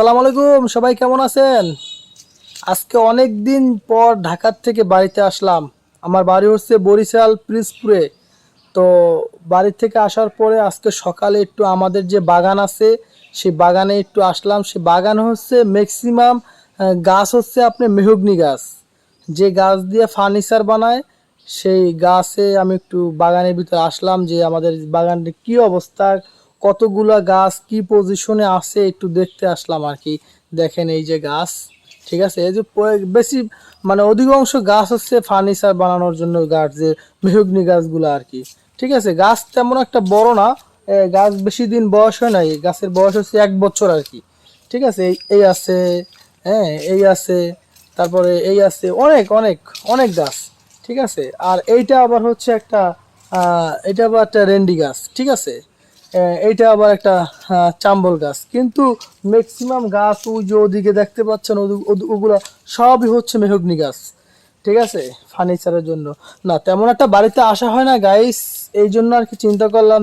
আসসালামু আলাইকুম, সবাই কেমন আছেন? আজকে অনেক দিন পর ঢাকার থেকে বাড়িতে আসলাম। আমার বাড়ি হচ্ছে বরিশাল প্রিন্সপুরে তো বাড়ি থেকে আসার পরে আজকে সকালে একটু আমাদের যে বাগান আছে, সেই বাগানে একটু আসলাম। সেই বাগান হচ্ছে ম্যাক্সিমাম গাছ হচ্ছে আপনি মেহগনি গাছ। যে গাছ দিয়ে ফার্নিচার বানায়, সেই গাছে আমি একটু বাগানের ভিতরে আসলাম যে আমাদের বাগানটির কি অবস্থা কতগুলা গাছ, কি পজিশনে আছে একটু দেখতে আসলাম আর কি দেখেন এই যে গাছ, ঠিক আছে? এই যে বেশি মানে অধিকাংশ গাছ হচ্ছে ফার্নিচার বানানোর জন্য গাছ, যে মেহগনি গাছগুলো আর কি ঠিক আছে? গাছ তেমন একটা বড় না। গাছ বেশি দিন বয়স হয় নাই। গাছের বয়স হচ্ছে এক বছর আর কি ঠিক আছে? এই- আছে হ্যাঁ এই আছে, তারপরে এই আছে, অনেক অনেক অনেক গাছ। ঠিক আছে? আর এইটা আবার হচ্ছে একটা এটা আবার একটা রেন্ডি গাছ। ঠিক আছে? এইটা আবার একটা চাম্বল গাছ। কিন্তু ম্যাক্সিমাম গাছ ওই যে ওদিকে দেখতে পাচ্ছেন ওগুলো সবই হচ্ছে মেহগনি গাছ। ঠিক আছে? ফার্নিচারের জন্য। না, তেমন একটা বাড়িতে আসা হয় না গাইস এই জন্য আর কি চিন্তা করলাম